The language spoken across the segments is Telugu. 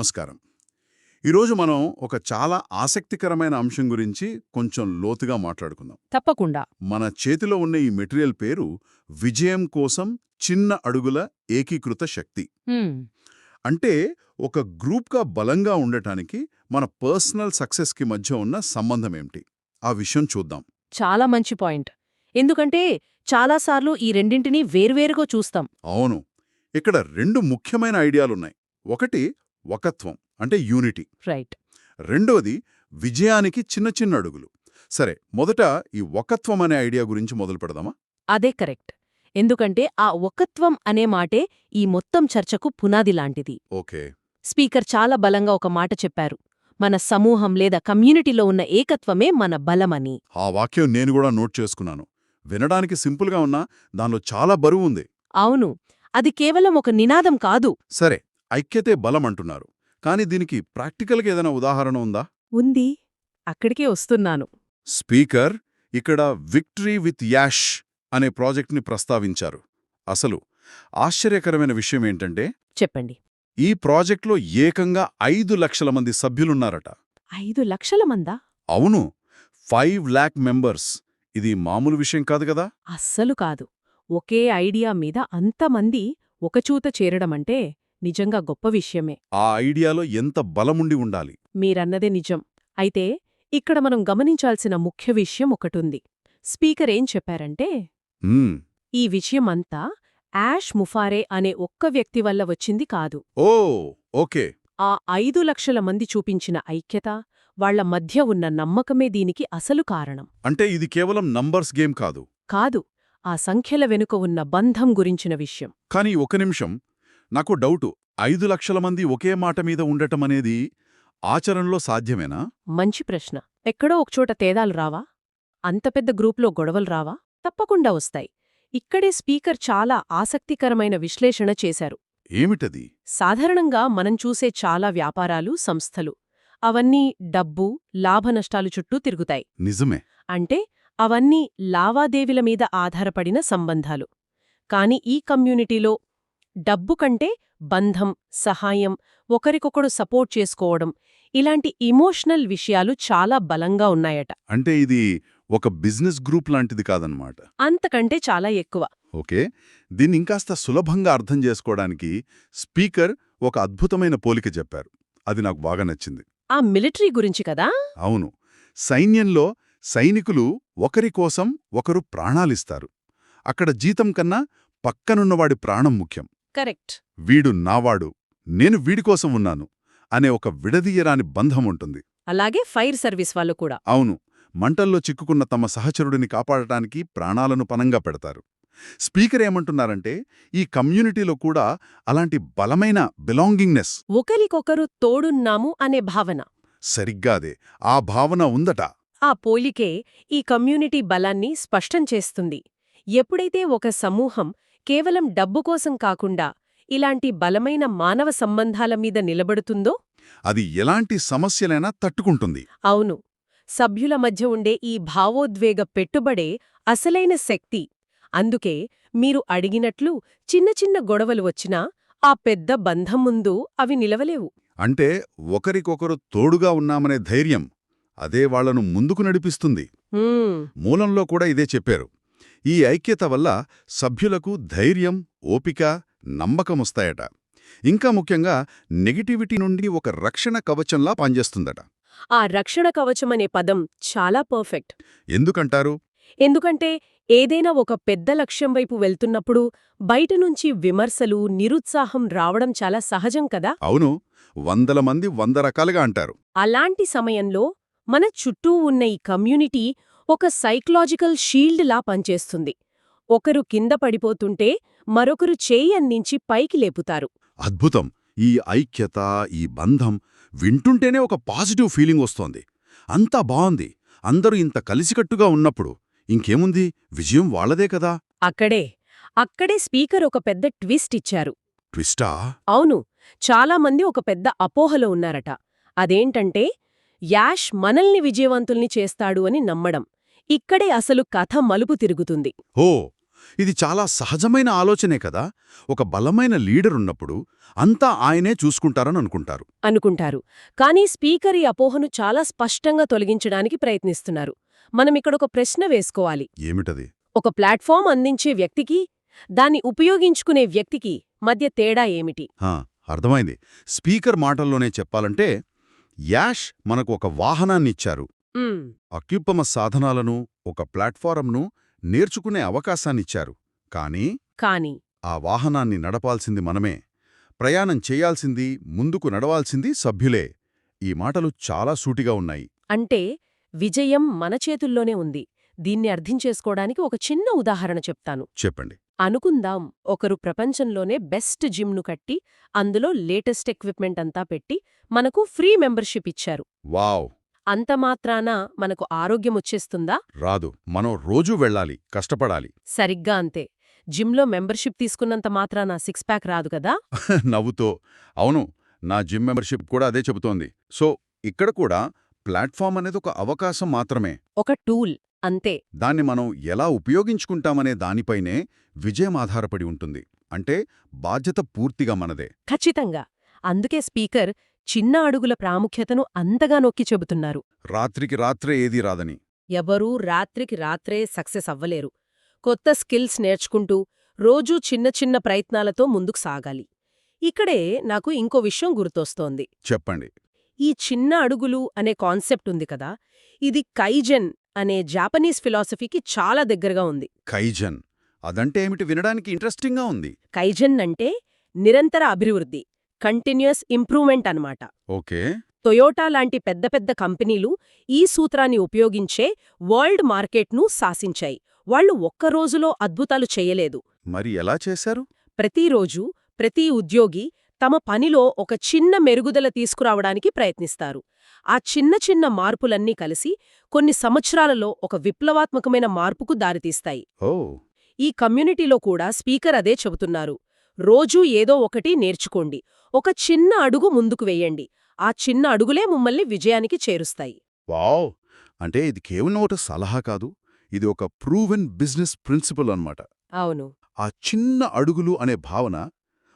నమస్కారం. ఈరోజు మనం ఒక చాలా ఆసక్తికరమైన అంశం గురించి కొంచెం లోతుగా మాట్లాడుకుందాం. తప్పకుండా. మన చేతిలో ఉన్న ఈ మెటీరియల్ పేరు విజయం కోసం చిన్న అడుగుల ఏకీకృత శక్తి. అంటే ఒక గ్రూప్గా బలంగా ఉండటానికి మన పర్సనల్ సక్సెస్కి మధ్య ఉన్న సంబంధం ఏమిటి? ఆ విషయం చూద్దాం. చాలా మంచి పాయింట్. ఎందుకంటే చాలాసార్లు ఈ రెండింటినీ వేర్వేరుగా చూస్తాం. అవును. ఇక్కడ రెండు ముఖ్యమైన ఐడియాలున్నాయి. ఒకటి ఒకత్వం అంటే యూనిటీ. రైట్. రెండవది విజయానికి చిన్న చిన్న అడుగులు. సరే మొదట ఈ ఒకత్వం అనే ఐడియా గురించి మొదలు పెడదామా? అదే కరెక్ట్. ఎందుకంటే ఆ ఒకత్వం అనే మాటే ఈ మొత్తం చర్చకు పునాది లాంటిది. ఓకే. స్పీకర్ చాలా బలంగా ఒక మాట చెప్పారు. మన సమూహం లేదా కమ్యూనిటీలో ఉన్న ఏకత్వమే మన బలమని. ఆ వాక్యం నేను కూడా నోట్ చేసుకున్నాను. వినడానికి సింపుల్గా ఉన్నా దానిలో చాలా బరువు ఉంది. అవును. అది కేవలం ఒక నినాదం కాదు. సరే ఐక్యతే బలం అంటున్నారు కానీ దీనికి ప్రాక్టికల్గా ఏదైనా ఉదాహరణ ఉందా? ఉంది. అక్కడికే వస్తున్నాను. స్పీకర్ ఇక్కడ విక్టరీ విత్ యాష్ అనే ప్రాజెక్ట్ని ప్రస్తావించారు. అసలు ఆశ్చర్యకరమైన విషయం ఏంటంటే చెప్పండి. ఈ ప్రాజెక్ట్లో ఏకంగా ఐదు లక్షల మంది సభ్యులున్నారట. ఐదు లక్షల మందా? అవును. Five lakh members. ఇది మామూలు విషయం కాదు కదా? అస్సలు కాదు. ఒకే ఐడియా మీద అంతమంది ఒకచూత చేరడమంటే నిజంగా గొప్ప విషయమే. ఆ ఐడియాలో ఎంత బలముండి ఉండాలి? మీరన్నదే నిజం. అయితే ఇక్కడ మనం గమనించాల్సిన ముఖ్య విషయం ఒకటుంది. స్పీకర్ ఏం చెప్పారంటే. ఈ విషయమంతా యాష్ ముఫారే అనే ఒక్క వ్యక్తి వల్ల వచ్చింది కాదు. Oh okay. ఆ ఐదు లక్షల మంది చూపించిన ఐక్యత వాళ్ళ మధ్య ఉన్న నమ్మకమే దీనికి అసలు కారణం. అంటే ఇది కేవలం నంబర్స్ గేమ్ కాదు. కాదు ఆ సంఖ్యల వెనుక ఉన్న బంధం గురించిన విషయం. కానీ ఒక నిమిషం నాకు డౌటు. ఐదు లక్షల మంది ఒకే మాట మీద ఉండటం అనేది ఆచరణలో సాధ్యమేనా? మంచి ప్రశ్న. ఎక్కడో ఒకచోట తేడాలు రావా? అంత పెద్ద గ్రూప్లో గొడవలు రావా? తప్పకుండా వస్తాయి. ఇక్కడే స్పీకర్ చాలా ఆసక్తికరమైన విశ్లేషణ చేశారు. ఏమిటది? సాధారణంగా మనం చూసే చాలా వ్యాపారాలు సంస్థలు. అవన్నీ డబ్బు లాభనష్టాలు చుట్టూ తిరుగుతాయి. నిజమే. అంటే అవన్నీ లావాదేవీల మీద ఆధారపడిన సంబంధాలు. కాని ఈ కమ్యూనిటీలో డబ్బు కంటే బంధం సహాయం ఒకరికొకడు సపోర్ట్ చేసుకోవడం ఇలాంటి ఇమోషనల్ విషయాలు చాలా బలంగా ఉన్నాయట. అంటే ఇది ఒక బిజినెస్ గ్రూప్ లాంటిది కాదనమాట. అంతకంటే చాలా ఎక్కువ. ఓకే. దీన్ని ఇంకాస్త సులభంగా అర్థం చేసుకోవడానికి స్పీకర్ ఒక అద్భుతమైన పోలిక చెప్పారు. అది నాకు బాగా నచ్చింది. ఆ మిలిటరీ గురించి కదా? అవును. సైన్యంలో సైనికులు ఒకరి కోసం ఒకరు ప్రాణాలిస్తారు. అక్కడ జీతం కన్నా పక్కనున్నవాడి ప్రాణం ముఖ్యం. కరెక్ట్. వీడు నావాడు నేను వీడి కోసం ఉన్నాను అనే ఒక విడదీయరాని బంధం ఉంటుంది అలాగే ఫైర్ సర్వీస్ వాళ్ళు కూడా. అవును మంటల్లో చిక్కుకున్న తమ సహచరుడిని కాపాడటానికి ప్రాణాలను పనంగా పెడతారు. స్పీకర్ ఏమంటున్నారంటే ఈ కమ్యూనిటీలో కూడా అలాంటి బలమైన బిలాంగింగ్నెస్. ఒకరికొకరు తోడున్నాము అనే భావన. సరిగ్గా అదే ఆ భావన ఉందట. ఆ పోలికే ఈ కమ్యూనిటీ బలాన్ని స్పష్టం చేస్తుంది. ఎప్పుడైతే ఒక సమూహం కేవలం డబ్బు కోసం కాకుండా ఇలాంటి బలమైన మానవ సంబంధాల మీద నిలబడుతుందో? అది ఎలాంటి సమస్యలైనా తట్టుకుంటుంది. అవును. సభ్యుల మధ్య ఉండే ఈ భావోద్వేగ పెట్టుబడే అసలైన శక్తి. అందుకే మీరు అడిగినట్లు చిన్న చిన్న గొడవలు వచ్చినా ఆ పెద్ద బంధం ముందు అవి నిలవలేవు. అంటే ఒకరికొకరు తోడుగా ఉన్నామనే ధైర్యం అదే వాళ్ళను ముందుకు నడిపిస్తుంది. మూలంలో కూడా ఇదే చెప్పారు. ఈ ఐక్యత వల్ల సభ్యులకు ధైర్యం ఓపిక నమ్మకమొస్తాయట. ఇంకా ముఖ్యంగా నెగిటివిటీ నుండి ఒక రక్షణ కవచంలా పనిచేస్తుందట. ఆ రక్షణ కవచమనే పదం చాలా పర్ఫెక్ట్. ఎందుకంటారు? ఎందుకంటే ఏదైనా ఒక పెద్ద లక్ష్యం వైపు వెళ్తున్నప్పుడు బయట నుంచి విమర్శలు నిరుత్సాహం రావడం చాలా సహజం కదా? అవును. వందల మంది వంద రకాలుగా అంటారు. అలాంటి సమయంలో మన చుట్టూ ఉన్న ఈ కమ్యూనిటీ ఒక సైకలాజికల్ షీల్డ్లా పనిచేస్తుంది. ఒకరు కింద పడిపోతుంటే మరొకరు చేయి అందించి పైకి లేపుతారు. అద్భుతం! ఈ ఐక్యత ఈ బంధం వింటుంటేనే ఒక పాజిటివ్ ఫీలింగ్ వస్తోంది. అంతా బావుంది. అందరూ ఇంత కలిసికట్టుగా ఉన్నప్పుడు ఇంకేముంది? విజయం వాళ్ళదే కదా! అక్కడే అక్కడే స్పీకర్ ఒక పెద్ద ట్విస్ట్ ఇచ్చారు. ట్విస్టా? అవును చాలామంది ఒక పెద్ద అపోహలో ఉన్నారట. అదేంటంటే యాష్ మనల్ని విజయవంతుల్ని చేస్తాడు అని నమ్మడం. ఇక్కడే అసలు కథ మలుపు తిరుగుతుంది. ఓ ఇది చాలా సహజమైన ఆలోచనే కదా? ఒక బలమైన లీడర్ ఉన్నప్పుడు అంతా ఆయనే చూసుకుంటారని అనుకుంటారు. అనుకుంటారు. కానీ స్పీకర్ ఈ అపోహను చాలా స్పష్టంగా తొలగించడానికి ప్రయత్నిస్తున్నారు. మనమిక్కడొక ప్రశ్న వేసుకోవాలి. ఏమిటది? ఒక ప్లాట్ఫామ్ అందించే వ్యక్తికి దాన్ని ఉపయోగించుకునే వ్యక్తికి మధ్య తేడా ఏమిటి? అర్థమైంది. స్పీకర్ మాటల్లోనే చెప్పాలంటే యాష్ మనకు ఒక వాహనాన్నిచ్చారు అత్యుత్తమ సాధనాలను ఒక ప్లాట్ఫారంను నేర్చుకునే అవకాశాన్నిచ్చారు. కానీ కాని ఆ వాహనాన్ని నడపాల్సింది మనమే. ప్రయాణం చేయాల్సింది ముందుకు నడవాల్సింది సభ్యులే. ఈ మాటలు చాలా సూటిగా ఉన్నాయి. అంటే విజయం మన చేతుల్లోనే ఉంది. దీన్ని అర్థం చేసుకోవడానికి ఒక చిన్న ఉదాహరణ చెప్తాను. చెప్పండి. అనుకుందాం ఒకరు ప్రపంచంలోనే బెస్ట్ జిమ్ను కట్టి అందులో లేటెస్ట్ ఎక్విప్మెంట్ అంతా పెట్టి మనకు ఫ్రీ మెంబర్షిప్ ఇచ్చారు. వావ్! అంతమాత్రాన మనకు ఆరోగ్యం వచ్చేస్తుందా రాదు. మనం రోజూ వెళ్ళాలి కష్టపడాలి. సరిగ్గా అంతే. జిమ్లో మెంబర్షిప్ తీసుకున్నంత మాత్రాన సిక్స్ ప్యాక్ రాదు కదా? నవ్వుతో. అవును నా జిమ్ మెంబర్షిప్ కూడా అదే చెబుతోంది. సో ఇక్కడ కూడా ప్లాట్ఫామ్ అనేది ఒక అవకాశం మాత్రమే. ఒక టూల్. అంతే. దాన్ని మనం ఎలా ఉపయోగించుకుంటామనే దానిపైనే విజయం ఆధారపడి ఉంటుంది. అంటే బాధ్యత పూర్తిగా మనదే. ఖచ్చితంగా. అందుకే స్పీకర్ చిన్న అడుగుల ప్రాముఖ్యతను అంతగా నొక్కి చెబుతున్నారు. రాత్రికి రాత్రే ఏదీ రాదని. ఎవరూ రాత్రికి రాత్రే సక్సెస్ అవ్వలేరు. కొత్త స్కిల్స్ నేర్చుకుంటూ రోజూ చిన్న చిన్న ప్రయత్నాలతో ముందుకు సాగాలి. ఇక్కడే నాకు ఇంకో విషయం గుర్తొస్తోంది. చెప్పండి. ఈ చిన్న అడుగులు అనే కాన్సెప్ట్ ఉంది కదా ఇది కైజెన్ అనే జాపనీస్ ఫిలాసఫీకి చాలా దగ్గరగా ఉంది. కైజన్? అదంటే ఏమిటి? వినడానికి ఇంట్రెస్టింగ్గా ఉంది. కైజెన్ అంటే నిరంతర అభివృద్ధి. కంటిన్యూస్ ఇంప్రూవ్మెంట్ అన్నమాట. ఓకే. టొయోటా లాంటి పెద్ద పెద్ద కంపెనీలు ఈ సూత్రాన్ని ఉపయోగించే వరల్డ్ మార్కెట్ను శాసించాయి. వాళ్ళు ఒక్క రోజులో అద్భుతాలు చెయ్యలేదు మరి ఎలా చేశారు? ప్రతిరోజు ప్రతి ఉద్యోగి తమ పనిలో ఒక చిన్న మెరుగుదల తీసుకురావడానికి ప్రయత్నిస్తారు. ఆ చిన్న చిన్న మార్పులన్నీ కలిసి కొన్ని సంవత్సరాలలో ఒక విప్లవాత్మకమైన మార్పుకు దారితీస్తాయి. ఈ కమ్యూనిటీలో కూడా స్పీకర్ అదే చెబుతున్నారు. రోజూ ఏదో ఒకటి నేర్చుకోండి. ఒక చిన్న అడుగు ముందుకు వెయ్యండి ఆ చిన్న అడుగులే మిమ్మల్ని విజయానికి చేరుస్తాయి. వావ్! అంటే ఇది కేవలం ఒక సలహా కాదు. ఇది ఒక ప్రూవెన్ బిజినెస్ ప్రిన్సిపల్ అన్నమాట. అవును. ఆ చిన్న అడుగులు అనే భావన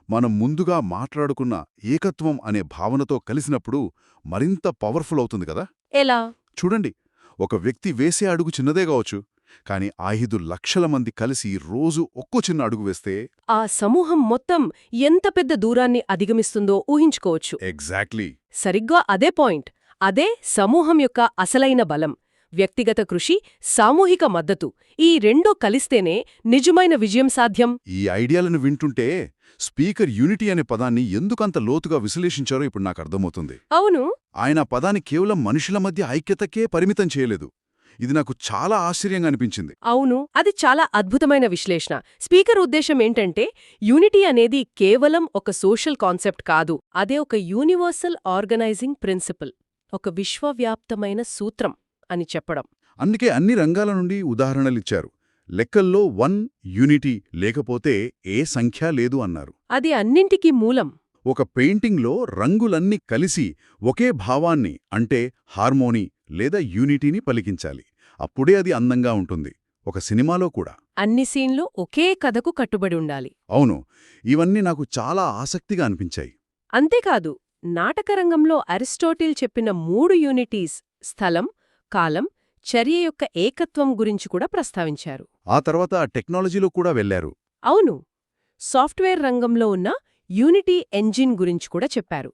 మనం ముందుగా మాట్లాడుకున్న ఏకత్వం అనే భావనతో కలిసినప్పుడు మరింత పవర్ఫుల్ అవుతుంది కదా? ఎలా? చూడండి ఒక వ్యక్తి వేసే అడుగు చిన్నదే కావచ్చు. కాని ఐదు లక్షల మంది కలిసి రోజు ఒక్కో చిన్న అడుగు వేస్తే ఆ సమూహం మొత్తం ఎంత పెద్ద దూరాన్ని అధిగమిస్తుందో ఊహించుకోవచ్చు. ఎగ్జాక్ట్లీ. సరిగ్గా అదే పాయింట్ అదే సమూహం యొక్క అసలైన బలం వ్యక్తిగత కృషి సామూహిక మద్దతు ఈ రెండూ కలిస్తేనే నిజమైన విజయం సాధ్యం. ఈ ఐడియాలను వింటుంటే స్పీకర్ యూనిటీ అనే పదాన్ని ఎందుకంత లోతుగా విశ్లేషించారో ఇప్పుడు నాకు అర్థమవుతుంది. అవును. ఆయన పదాన్ని కేవలం మనుషుల మధ్య ఐక్యతకే పరిమితం చేయలేదు. ఇది నాకు చాలా ఆశ్చర్యంగా అనిపించింది. అవును అది చాలా అద్భుతమైన విశ్లేషణ. స్పీకర్ ఉద్దేశం ఏంటంటే యూనిటీ అనేది కేవలం ఒక సోషల్ కాన్సెప్ట్ కాదు అదే ఒక యూనివర్సల్ ఆర్గనైజింగ్ ప్రిన్సిపల్ ఒక విశ్వవ్యాప్తమైన సూత్రం అని చెప్పడం. అందుకే అన్ని రంగాల నుండి ఉదాహరణలిచ్చారు లెక్కల్లో వన్ యూనిటీ లేకపోతే ఏ సంఖ్య లేదు అన్నారు. అది అన్నింటికీ మూలం. ఒక పెయింటింగ్లో రంగులన్నీ కలిసి ఒకే భావాన్ని అంటే హార్మోనీ లేదా యూనిటీని పలికించాలి. అప్పుడే అది అందంగా ఉంటుంది. ఒక సినిమాలో కూడా. అన్ని సీన్లు ఒకే కథకు కట్టుబడి ఉండాలి. అవును. ఇవన్నీ నాకు చాలా ఆసక్తిగా అనిపించాయి. అంతేకాదు నాటకరంగంలో అరిస్టోటిల్ చెప్పిన మూడు యూనిటీస్ స్థలం కాలం చర్య యొక్క ఏకత్వం గురించి కూడా ప్రస్తావించారు. ఆ తర్వాత టెక్నాలజీలో కూడా వెళ్ళారు అవును. సాఫ్ట్వేర్ రంగంలో ఉన్న యూనిటీ ఎంజిన్ గురించి కూడా చెప్పారు.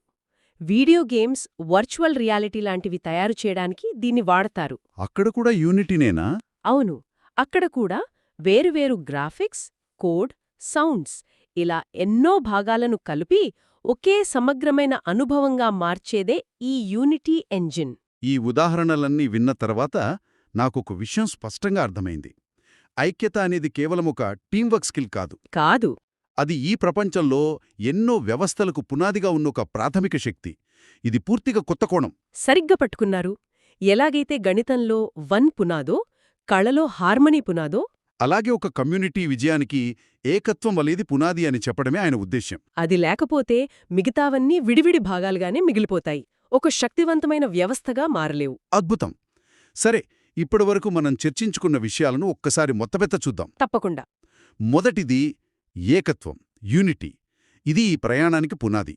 వీడియో గేమ్స్ వర్చువల్ రియాలిటీ లాంటివి తయారు చేయడానికి దీన్ని వాడతారు. అక్కడ కూడా యూనిటీనేనా? అవును. అక్కడ కూడా వేరువేరు గ్రాఫిక్స్ కోడ్ సౌండ్స్ ఇలా ఎన్నో భాగాలను కలిపి ఒకే సమగ్రమైన అనుభవంగా మార్చేదే ఈ యూనిటీ ఎంజిన్. ఈ ఉదాహరణలన్నీ విన్న తర్వాత నాకొక విషయం స్పష్టంగా అర్థమైంది. ఐక్యత అనేది కేవలం ఒక టీంవర్క్ స్కిల్ కాదు. కాదు. అది ఈ ప్రపంచంలో ఎన్నో వ్యవస్థలకు పునాదిగా ఉన్న ఒక ప్రాథమిక శక్తి. ఇది పూర్తిగా కొత్త కోణం. సరిగ్గా పట్టుకున్నారు. ఎలాగైతే గణితంలో వన్ పునాదో కళలో హార్మనీ పునాదో? అలాగే ఒక కమ్యూనిటీ విజయానికి ఏకత్వం వలేది పునాది అని చెప్పడమే ఆయన ఉద్దేశ్యం. అది లేకపోతే మిగతావన్నీ విడివిడి భాగాలుగానే మిగిలిపోతాయి. ఒక శక్తివంతమైన వ్యవస్థగా మారలేవు. అద్భుతం. సరే ఇప్పటివరకు మనం చర్చించుకున్న విషయాలను ఒక్కసారి మొత్తబెత్త చూద్దాం. తప్పకుండా. మొదటిది ఏకత్వం యూనిటీ. ఇది ఈ ప్రయాణానికి పునాది.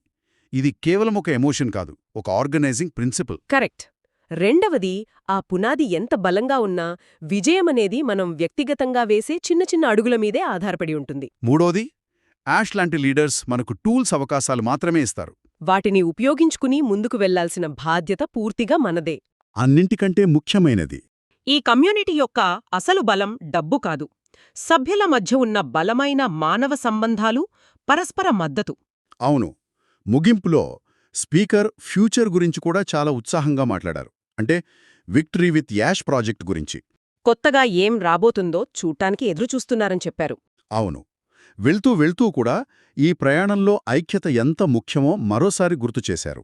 ఇది కేవలం ఒక ఎమోషన్ కాదు ఒక ఆర్గనైజింగ్ ప్రిన్సిపల్. కరెక్ట్. రెండవది ఆ పునాది ఎంత బలంగా ఉన్నా విజయమనేది మనం వ్యక్తిగతంగా వేసే చిన్న చిన్న అడుగుల మీదే ఆధారపడి ఉంటుంది. మూడోది యాష్ లాంటి లీడర్స్ మనకు టూల్స్ అవకాశాలు మాత్రమే ఇస్తారు. వాటిని ఉపయోగించుకుని ముందుకు వెళ్ళాల్సిన బాధ్యత పూర్తిగా మనదే. అన్నింటికంటే ముఖ్యమైనది. ఈ కమ్యూనిటీ యొక్క అసలు బలం డబ్బు కాదు. సభ్యుల మధ్య ఉన్న బలమైన మానవ సంబంధాలు పరస్పర మద్దతు. అవును. ముగింపులో స్పీకర్ ఫ్యూచర్ గురించి కూడా చాలా ఉత్సాహంగా మాట్లాడారు. అంటే విక్టరీ విత్ యాష్ ప్రాజెక్ట్ గురించి. కొత్తగా ఏం రాబోతుందో చూడ్డానికి ఎదురుచూస్తున్నారని చెప్పారు. అవును. వెళ్తూ వెళ్తూ కూడా ఈ ప్రయాణంలో ఐక్యత ఎంత ముఖ్యమో మరోసారి గుర్తు చేశారు.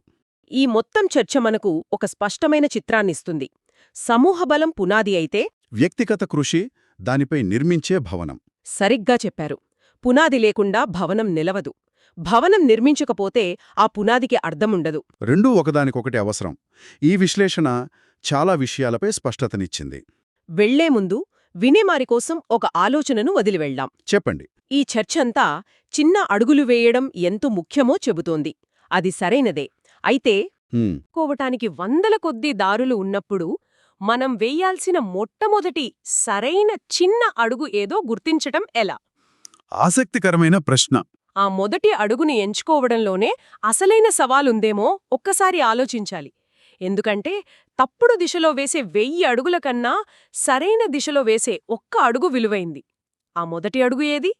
ఈ మొత్తం చర్చ మనకు ఒక స్పష్టమైన చిత్రాన్నిస్తుంది. సమూహ బలం పునాది అయితే వ్యక్తిగత కృషి దానిపై నిర్మించే భవనం. సరిగ్గా చెప్పారు. పునాది లేకుండా భవనం నిలవదు. భవనం నిర్మించకపోతే ఆ పునాదికి అర్థముండదు. రెండూ ఒకదానికొకటి అవసరం. ఈ విశ్లేషణ చాలా విషయాలపై స్పష్టతనిచ్చింది. వెళ్ళే ముందు వినేమారి కోసం ఒక ఆలోచనను వదిలివెళ్ళాం చెప్పండి. ఈ చర్చంతా చిన్న అడుగులు వేయడం ఎంతో ముఖ్యమో చెబుతోంది. అది సరైనదే. అయితే కోవటానికి వందల కొద్దీ దారులు ఉన్నప్పుడు మనం వేయాల్సిన మొట్టమొదటి సరైన చిన్న అడుగు ఏదో గుర్తించటం ఎలా? ఆసక్తికరమైన ప్రశ్న. ఆ మొదటి అడుగుని ఎంచుకోవడంలోనే అసలైన సవాలుందేమో ఒక్కసారి ఆలోచించాలి. ఎందుకంటే తప్పుడు దిశలో వేసే వెయ్యి అడుగుల కన్నా సరైన దిశలో వేసే ఒక్క అడుగు విలువైంది. ఆ మొదటి అడుగు ఏది?